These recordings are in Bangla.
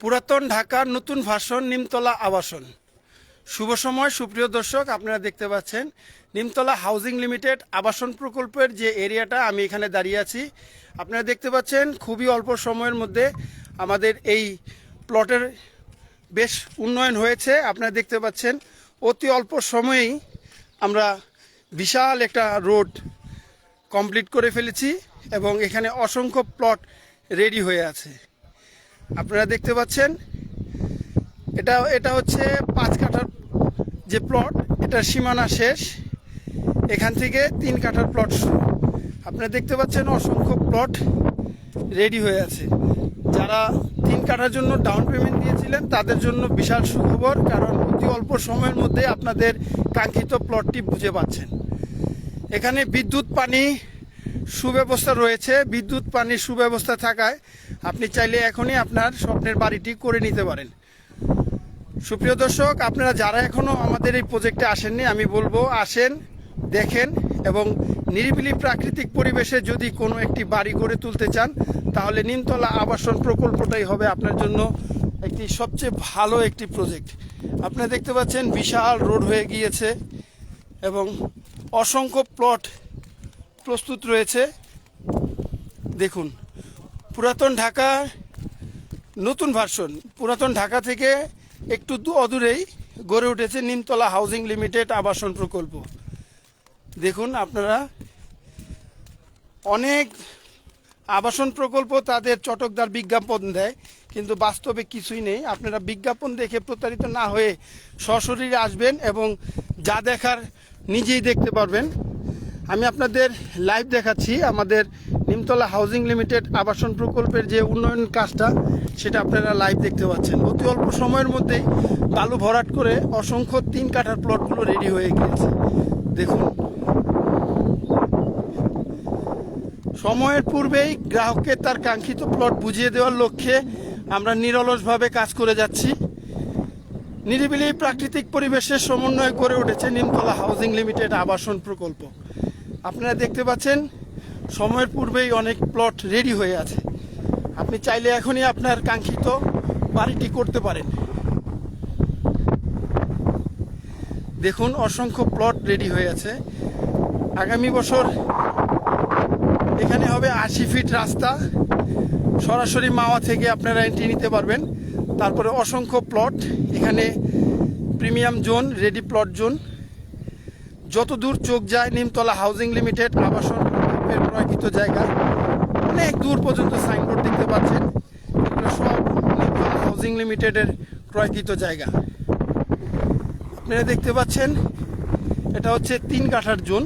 পুরাতন ঢাকার নতুন ভাষণ নিমতলা আবাসন। শুভ সময়, সুপ্রিয় দর্শক, আপনারা দেখতে পাচ্ছেন নিমতলা হাউজিং লিমিটেড আবাসন প্রকল্পের যে এরিয়াটা আমি এখানে দাঁড়িয়ে আছি। আপনারা দেখতে পাচ্ছেন খুবই অল্প সময়ের মধ্যে আমাদের এই প্লটের বেশ উন্নয়ন হয়েছে। আপনারা দেখতে পাচ্ছেন অতি অল্প সময়েই আমরা বিশাল একটা রোড কমপ্লিট করে ফেলেছি এবং এখানে অসংখ্য প্লট রেডি হয়ে আছে। আপনারা দেখতে পাচ্ছেন, এটা এটা হচ্ছে পাঁচ কাঠার যে প্লট এটার সীমানা শেষ। এখান থেকে তিন কাঠার প্লট শুরু। আপনারা দেখতে পাচ্ছেন অসংখ্য প্লট রেডি হয়ে আছে। যারা তিন কাঠার জন্য ডাউন পেমেন্ট দিয়েছিলেন, তাদের জন্য বিশাল সুখবর, কারণ অতি অল্প সময়ের মধ্যে আপনাদের কাঙ্ক্ষিত প্লটটি বুঝে পাচ্ছেন। এখানে বিদ্যুৎ, পানি সুব্যবস্থা রয়েছে। বিদ্যুৎ, পানির সুব্যবস্থা থাকায় আপনি চাইলে এখনই আপনার স্বপ্নের বাড়িটি করে নিতে পারেন। সুপ্রিয় দর্শক, আপনারা যারা এখনও আমাদের এই প্রজেক্টে আসেননি, আমি বলব আসেন, দেখেন এবং নিরিবিলি প্রাকৃতিক পরিবেশে যদি কোনো একটি বাড়ি গড়ে তুলতে চান, তাহলে নিমতলা আবাসন প্রকল্পটাই হবে আপনার জন্য একটি সবচেয়ে ভালো একটি প্রজেক্ট। আপনারা দেখতে পাচ্ছেন বিশাল রোড হয়ে গিয়েছে এবং অসংখ্য প্লট প্রস্তুত রয়েছে। দেখুন পুরাতন ঢাকা, নতুন ভার্সন পুরাতন ঢাকা থেকে একটু অদূরেই গড়ে উঠেছে নিমতলা হাউজিং লিমিটেড আবাসন প্রকল্প। দেখুন আপনারা, অনেক আবাসন প্রকল্প তাদের চটকদার বিজ্ঞাপন দেয়, কিন্তু বাস্তবে কিছুই নেই। আপনারা বিজ্ঞাপন দেখে প্রতারিত না হয়ে সশরীরে আসবেন এবং যা দেখার নিজেই দেখতে পারবেন। আমি আপনাদের লাইভ দেখাচ্ছি আমাদের নিমতলা হাউজিং লিমিটেড আবাসন প্রকল্পের যে উন্নয়ন কাজটা, সেটা আপনারা লাইভ দেখতে পাচ্ছেন। অতি অল্প সময়ের মধ্যেই বালু ভরাট করে অসংখ্য তিন কাঠার প্লটগুলো রেডি হয়ে গিয়েছে। দেখুন। সময়ের পূর্বেই গ্রাহককে তার কাঙ্ক্ষিত প্লট বুঝিয়ে দেওয়ার লক্ষ্যে আমরা নিরলসভাবে কাজ করে যাচ্ছি। নিরিবিলি প্রাকৃতিক পরিবেশের সমন্বয় করে উঠেছে নিমতলা হাউজিং লিমিটেড আবাসন প্রকল্প। আপনারা দেখতে পাচ্ছেন, সময়ের পূর্বেই অনেক প্লট রেডি হয়ে আছে। আপনি চাইলে এখনই আপনার কাঙ্ক্ষিত বাড়িটি করতে পারেন। দেখুন, অসংখ্য প্লট রেডি হয়ে আছে। আগামী বছর এখানে হবে আশি ফিট রাস্তা। সরাসরি মাওয়া থেকে আপনারা এন্ট্রি নিতে পারবেন। তারপরে অসংখ্য প্লট এখানে premium zone ready plot zone যত দূর চোখ যায়, নিমতলা হাউজিং লিমিটেড, আবাসন ক্রয়কৃত জায়গা, অনেক দূর পর্যন্ত সাইনবোর্ড দেখতে পাচ্ছেন। সব নিমতলা হাউজিং লিমিটেডের ক্রয়কৃত জায়গা। আপনারা দেখতে পাচ্ছেন, এটা হচ্ছে তিন কাঠার জোন।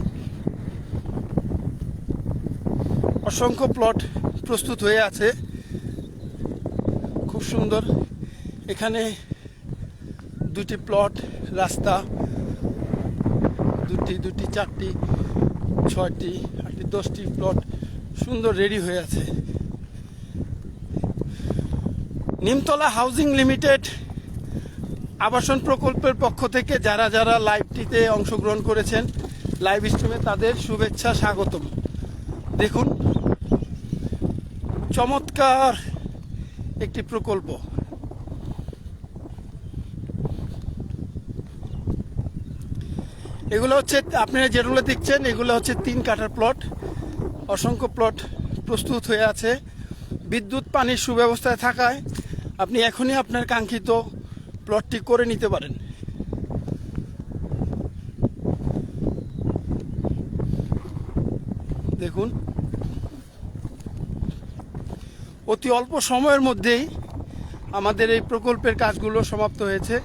অসংখ্য প্লট প্রস্তুত হয়ে আছে। খুব সুন্দর। এখানে দুটি প্লট, রাস্তা দুটি দুটি, চারটি, ছয়টি, আটটি, দশটি প্লট সুন্দর রেডি হয়ে আছে। নিমতলা হাউজিং লিমিটেড আবাসন প্রকল্পের পক্ষ থেকে যারা যারা লাইভটিতে অংশগ্রহণ করেছেন লাইভ স্ট্রিমে তাদের শুভেচ্ছা স্বাগতম। দেখুন, চমৎকার একটি প্রকল্প। এগুলো হচ্ছে আপনারা যেগুলো দেখছেন, এগুলো হচ্ছে তিন কাটার প্লট অসংখ্য প্লট প্রস্তুত হয়ে আছে। বিদ্যুৎ, পানির সুব্যবস্থায় থাকায় আপনি এখনই আপনার কাঙ্ক্ষিত প্লটটি করে নিতে পারেন। দেখুন। অতি অল্প সময়ের মধ্যেই আমাদের এই প্রকল্পের কাজগুলো সমাপ্ত হয়েছে।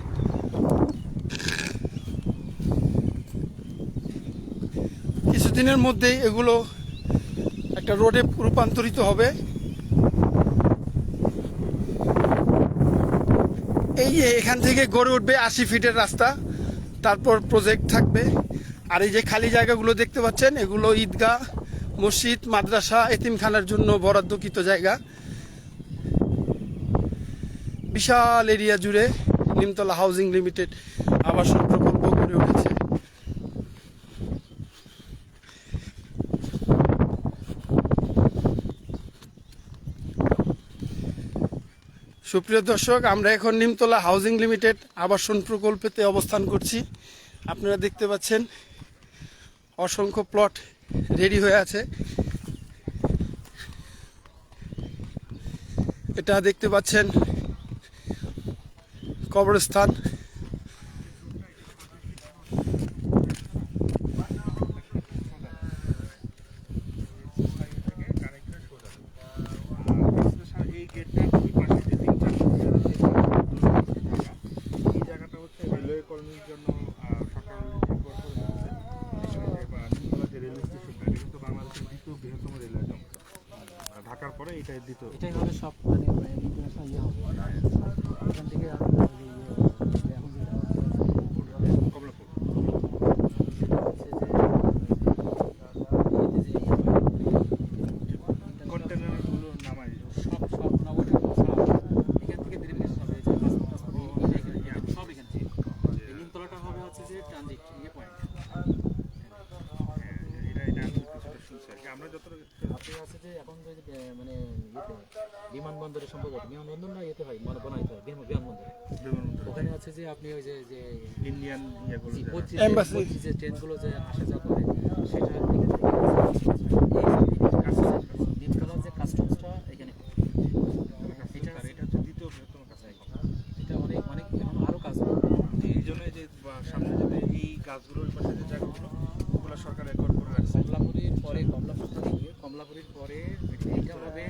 কিছুদিনের মধ্যেই এগুলো একটা রোডে রূপান্তরিত হবে। এই এখান থেকে গড়ে উঠবে আশি ফিটের রাস্তা, তারপর প্রজেক্ট থাকবে। আর এই যে খালি জায়গাগুলো দেখতে পাচ্ছেন, এগুলো ঈদগাহ, মসজিদ, মাদ্রাসা, এতিমখানার জন্য বরাদ্দকৃত জায়গা। বিশাল এরিয়া জুড়ে নিমতলা হাউজিং লিমিটেড আবাসন প্রকল্প গড়ে উঠেছে সুপ্রিয় দর্শক, আমরা এখন নিমতলা হাউজিং লিমিটেড আবাসন প্রকল্পেতে অবস্থান করছি। আপনারা দেখতে পাচ্ছেন, অসংখ্য প্লট রেডি হয়ে আছে। এটা দেখতে পাচ্ছেন কবরস্থান এই গেটটা খুবই পাশে যে তিন চার ফুট জায়গা যে ফাঁকা, এই জায়গাটা হচ্ছে রেলওয়ে কলোনির জন্য আহ, সরকার ঠিক করে দিয়েছে। এখানে বা নিমতলা যে রেলওয়ে স্টেশনটা এটা কিন্তু বাংলাদেশের দ্বিতীয় বৃহত্তম রেলওয়ে জংশন আর দ্বিতীয় এটাই হবে সব মানে ইন্টারন্যাশনাল ইয়ে হবে এখান থেকে আর ওই যে ইয়ে, যে এখন যেটা হচ্ছে কমলাপুর সেটা হচ্ছে যে ইয়েতে যে ইয়ে হয়, কন্টেনারগুলো নামাই সব সব নগরের সব এখান থেকে দীর্ঘ হবে যে পাসপোর্ট টাসপোর্ট এই- এই- এই- এই- সব এখান থেকে এই নিমতলাটা হবে হচ্ছে যে ট্রানজিট ইয়ে পয়েন্ট হ্যাঁ, এটা এটা আমি কিছুটা শুনছি আর কি আমরা যতটা আপনি আছে যে এখন যে মানে বিমানবন্দরে সম্ভবত বিমানবন্দর না ইয়েতে হয় মনে বানাইতে হয় বিমান- বিমানবন্দরে। বিমানবন্দর। ওখানে আছে যে আপনি ওই যে যে ইন্ডিয়ান যে- ট্রেনগুলো যে আসা যাওয়া করে সেটা নিমতলার যে কাস্টমসটা এখানে এটা এটা হচ্ছে দ্বিতীয় বৃহত্তম কাজ এটা অনেক অনেক এখন আরও কাজ এই জন্য যে সামনে যদি এই গাছগুলোর পাশে যে জায়গাগুলো ওগুলো সরকার একর করে রাখছে কমলাপুরের পরে কমলাপুর থেকে গিয়ে কমলাপুরের পরে এটা হবে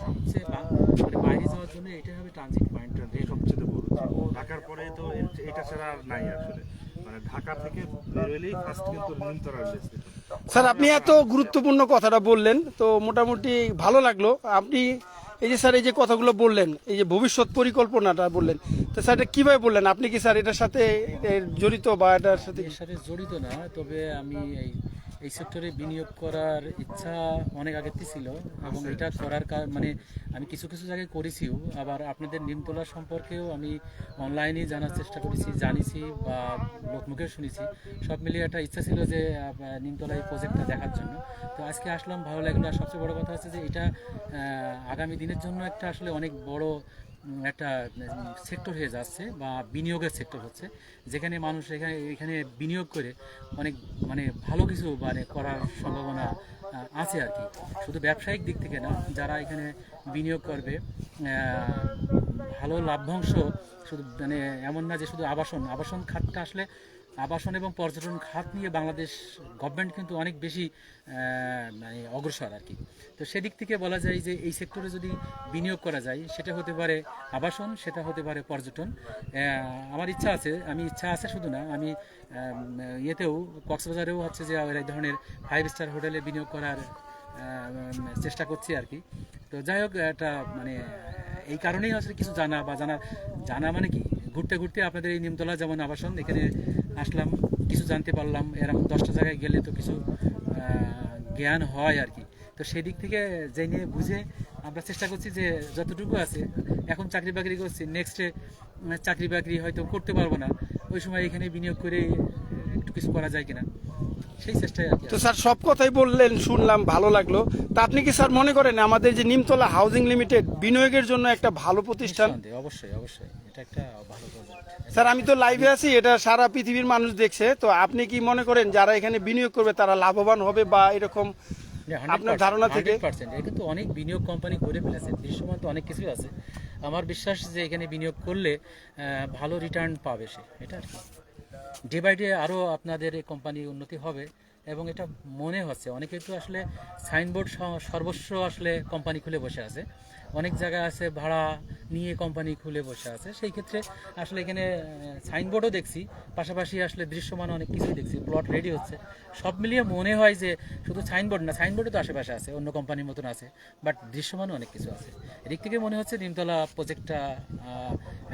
সবচেয়ে বা- মানে বাইরে যাওয়ার জন্য এটা হবে ট্রানজিট পয়েন্ট এই সবচেয়ে বড় ঢাকার পরে তো এর- এটা ছাড়া আর নাই আসলে। মানে ঢাকা থেকে বেরোলেই ফার্স্ট কিন্তু স্যার আপনি এত গুরুত্বপূর্ণ কথাটা বললেন তো মোটামুটি ভালো লাগল। আপনি এই যে স্যার এই যে কথাগুলো বললেন এই যে ভবিষ্যৎ পরিকল্পনাটা বললেন তো স্যার এটা কীভাবে বললেন? আপনি কি স্যার এটার সাথে জড়িত বা এটার সাথে সাথে জড়িত না তবে আমি এই এই সেক্টরে বিনিয়োগ করার ইচ্ছা অনেক আগে ছিল এবং এটা করার কার- মানে আমি কিছু কিছু জায়গায় করেছিও। আবার আপনাদের নিমতলা সম্পর্কেও আমি অনলাইনে জানার চেষ্টা করেছি জানিছি বা লোকমুখেও শুনেছি। সব মিলিয়ে একটা ইচ্ছা ছিল যে নিমতলা এই প্রজেক্টটা দেখার জন্য। তো আজকে আসলাম ভালো লাগল। আর সবচেয়ে বড় কথা হচ্ছে যে এটা আগামী দিনের জন্য একটা আসলে অনেক বড় একটা সেক্টর হয়ে যাচ্ছে বা বিনিয়োগের সেক্টর হচ্ছে। যেখানে মানুষ এখানে এখানে বিনিয়োগ করে অনেক মানে ভালো কিছু মানে করার সম্ভাবনা আছে আর কি। শুধু ব্যবসায়িক দিক থেকে না, যারা এখানে বিনিয়োগ করবে ভালো লাভ্যাংশ, শুধু মানে এমন না যে শুধু আবাসন আবাসন খাতটা আসলে আবাসন এবং পর্যটন খাত নিয়ে বাংলাদেশ গভর্নমেন্ট কিন্তু অনেক বেশি মানে অগ্রসর আর কি। তো সেদিক থেকে বলা যায় যে এই সেক্টরে যদি বিনিয়োগ করা যায়, সেটা হতে পারে আবাসন, সেটা হতে পারে পর্যটন। আমার ইচ্ছা আছে, আমি ইচ্ছা আছে শুধু না, আমি ইয়েতেও, কক্সবাজারেও হচ্ছে যে এই ধরনের ফাইভ স্টার হোটেলে বিনিয়োগ করার চেষ্টা করছি আর কি। তো যাই হোক একটা মানে এই কারণেই আসলে কিছু জানা বা জানা জানা মানে কি? ঘুরতে ঘুরতে আপনাদের এই নিমতলা যেমন আবাসন, এখানে আসলাম, কিছু জানতে পারলাম, এরকম দশটা জায়গায় গেলে তো কিছু জ্ঞান হয় আর কি। তো সেই দিক থেকে জেনে বুঝে আমরা চেষ্টা করছি যে যতটুকু আছে, এখন চাকরি বাকরি করছি নেক্সটে চাকরি বাকরি হয়তো করতে পারব না। ওই সময় এখানে বিনিয়োগ করে একটু কিছু করা যায় কিনা। তো স্যার সব কথাই বললেন শুনলাম ভালো লাগল। তা আপনি কি স্যার মনে করেন আমাদের যে নিমতলা হাউজিং লিমিটেড বিনিয়োগের জন্য একটা ভালো প্রতিষ্ঠান? অবশ্যই অবশ্যই। এটা একটা ভালো স্যার আমি তো লাইভে আছি এটা সারা পৃথিবীর মানুষ দেখছে। তো আপনি কি মনে করেন যারা এখানে বিনিয়োগ করবে তারা লাভবান হবে বা এরকম আপনার ধারণা থেকে? এটা কিন্তু অনেক বিনিয়োগ কোম্পানি করে ফেলেছে দৃশ্যমান তো অনেক কিছুই আছে। আমার বিশ্বাস যে এখানে বিনিয়োগ করলে ভালো রিটার্ন পাবে সে এটা আর কি। ডে বাই ডে আরও আপনাদের এই কোম্পানি উন্নতি হবে। এবং এটা মনে হচ্ছে। অনেকে তো আসলে সাইনবোর্ড সর্বস্ব আসলে কোম্পানি খুলে বসে আছে। অনেক জায়গা আছে ভাড়া নিয়ে কোম্পানি খুলে বসে আছে। সেই ক্ষেত্রে আসলে এখানে সাইনবোর্ডও দেখছি। পাশাপাশি আসলে দৃশ্যমান অনেক কিছুই দেখছি। প্লট রেডি হচ্ছে। সব মিলিয়ে মনে হয় যে শুধু সাইনবোর্ড না, সাইনবোর্ডও তো আশেপাশে আছে, অন্য কোম্পানির মতন আছে। বাট দৃশ্যমানও অনেক কিছু আছে। এদিক থেকে মনে হচ্ছে নিমতলা প্রজেক্টটা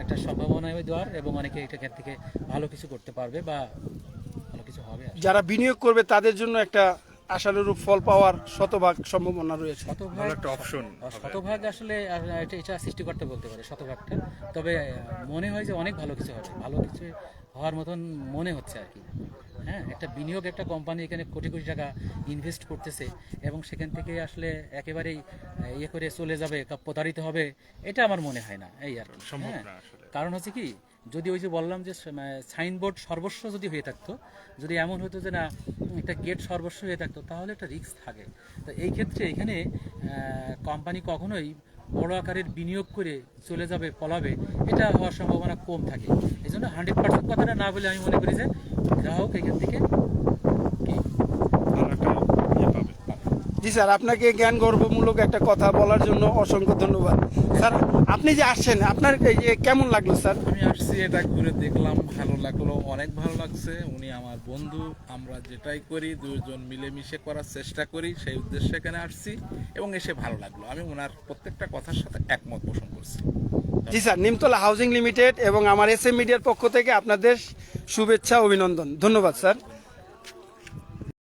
একটা সম্ভাবনা দেওয়ার এবং অনেকে এটা থেকে ভালো কিছু করতে পারবে বা যারা বিনিয়োগ করবে তাদের জন্য একটা আশানুরূপ ফল পাওয়ার শতভাগ সম্ভাবনা রয়েছে। শতভাগ একটা শ- শতভাগ আসলে আর এটা এটা সৃষ্টিকর্তা বলতে পারে শতভাগটা। তবে মনে হয় যে অনেক ভালো কিছু হবে। ভালো কিছু হওয়ার মতন মনে হচ্ছে আর কি। হ্যাঁ একটা বিনিয়োগ একটা কোম্পানি এখানে কোটি কোটি টাকা ইনভেস্ট করতেছে এবং সেখান থেকে আসলে একেবারেই ইয়ে করে চলে যাবে কা- প্রতারিত হবে এটা আমার মনে হয় না। এই আর সম্ভব হ্যাঁ। না আসলে। কারণ হচ্ছে কি যদি ওই যে বললাম যে সাইনবোর্ড সর্বস্ব যদি হয়ে থাকতো, যদি এমন হতো যে না, একটা গেট সর্বস্ব হয়ে থাকতো, তাহলে একটা রিস্ক থাকে। তো এই ক্ষেত্রে এখানে কোম্পানি কখনোই বড় আকারের বিনিয়োগ করে চলে যাবে, পলাবে, এটা হওয়ার সম্ভাবনা কম থাকে। এই জন্য হান্ড্রেড পার্সেন্ট কথাটা না বলে আমি মনে করি যে গ্রাহক এখান থেকে কি ভালো একটা ইয়ে পাবে জি স্যার আপনাকে জ্ঞান গর্বমূলক একটা কথা বলার জন্য অসংখ্য ধন্যবাদ। স্যার আপনি যে আসছেন আপনার এই যে কেমন লাগল স্যার? আমি আসছি এটা ঘুরে দেখলাম ভালো লাগল অনেক ভালো লাগছে। উনি আমার বন্ধু আমরা যেটাই করি দুজন মিলেমিশে করার চেষ্টা করি সেই উদ্দেশ্যে এখানে আসছি এবং এসে ভালো লাগল। আমি ওনার প্রত্যেকটা কথার সাথে একমত পোষণ করছি। জি স্যার নিমতলা হাউজিং লিমিটেড এবং আমার এস এম মিডিয়ার পক্ষ থেকে আপনাদের শুভেচ্ছা অভিনন্দন। ধন্যবাদ স্যার।